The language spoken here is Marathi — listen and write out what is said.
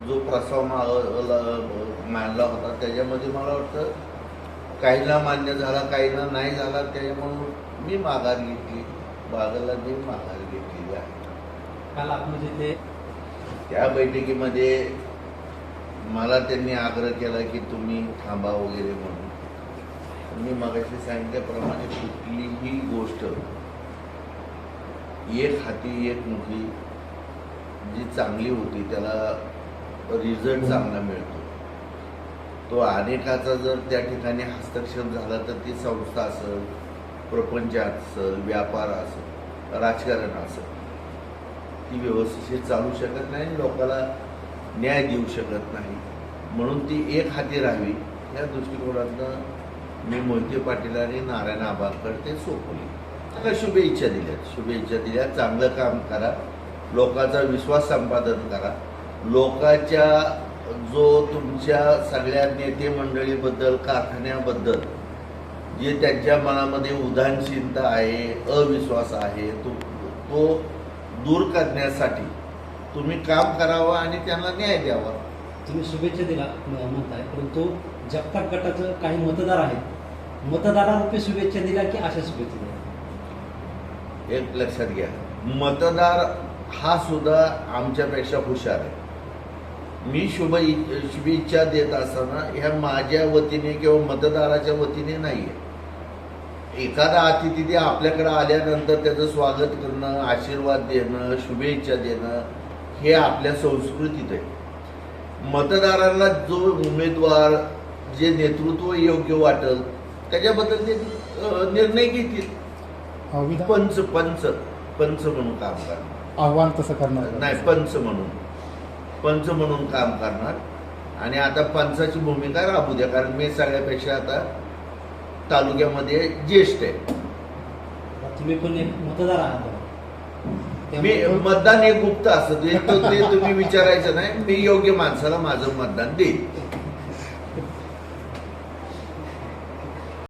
जो प्रस्ताव मांडला होता त्याच्यामध्ये मला वाटतं काहींना मान्य झाला काहींना नाही झाला त्याच्यामुळं मी माघार घेतली. बागला मी माघार घेतलेली आहे. काल आपण जिथे त्या बैठकीमध्ये मला त्यांनी आग्रह केला की तुम्ही थांबा वगैरे म्हणून. मी मगाशी सांगितल्याप्रमाणे कुठलीही गोष्ट एक हाती एक मुठी जी चांगली होती त्याला रिझल्ट चांगला मिळतो. तो अनेकाचा जर त्या ठिकाणी हस्तक्षेप झाला तर ती संस्था असेल प्रपंच असेल व्यापार असेल राजकारण असेल ती व्यवस्थित चालू शकत नाही लोकांना न्याय देऊ शकत नाही. म्हणून ती एक हाती राहावी या दृष्टिकोनातनं मी मोहिते पाटील आणि नारायण आबाकर ते सोपवली. त्याला शुभेच्छा दिल्या शुभेच्छा दिल्या चांगलं काम करा लोकांचा विश्वास संपादन करा. लोकांच्या जो तुमच्या सगळ्या नेते मंडळीबद्दल कारखान्याबद्दल जे त्यांच्या मनामध्ये उदासीनता आहे अविश्वास आहे तो तो दूर करण्यासाठी तुम्ही काम करावं आणि त्यांना न्याय द्यावा. तुम्ही शुभेच्छा दिला म्हणताय परंतु जगताप गटाचं काही मतदार आहेत. मतदारांना शुभेच्छा दिल्या की अशा शुभेच्छा दिल्या? एक लक्षात घ्या. मतदार हा सुद्धा आमच्यापेक्षा हुशार आहे. मी शुभ शुभेच्छा देत असताना ह्या माझ्या वतीने किंवा मतदाराच्या वतीने नाही आहे एखादा अतिथी ते आपल्याकडे आल्यानंतर त्याचं स्वागत करणं आशीर्वाद देणं शुभेच्छा देणं हे आपल्या संस्कृतीत आहे. मतदारांना जो उमेदवार जे नेतृत्व योग्य वाटेल त्याच्याबद्दल ते निर्णय घेतील. पंच पंच पंच म्हणून काम करणार. आव्हान तसं करणार. नाही पंच म्हणून. पंच म्हणून काम करणार. आणि आता पंचाची भूमिका राबू द्या कारण मी सगळ्यापेक्षा आता तालुक्यामध्ये ज्येष्ठ आहे. तुम्ही पण एक मतदार आहात? मी मतदान हे गुप्त असतं. ते तो- ते तुम्ही विचारायचं नाही. मी योग्य माणसाला माझं मतदान देईल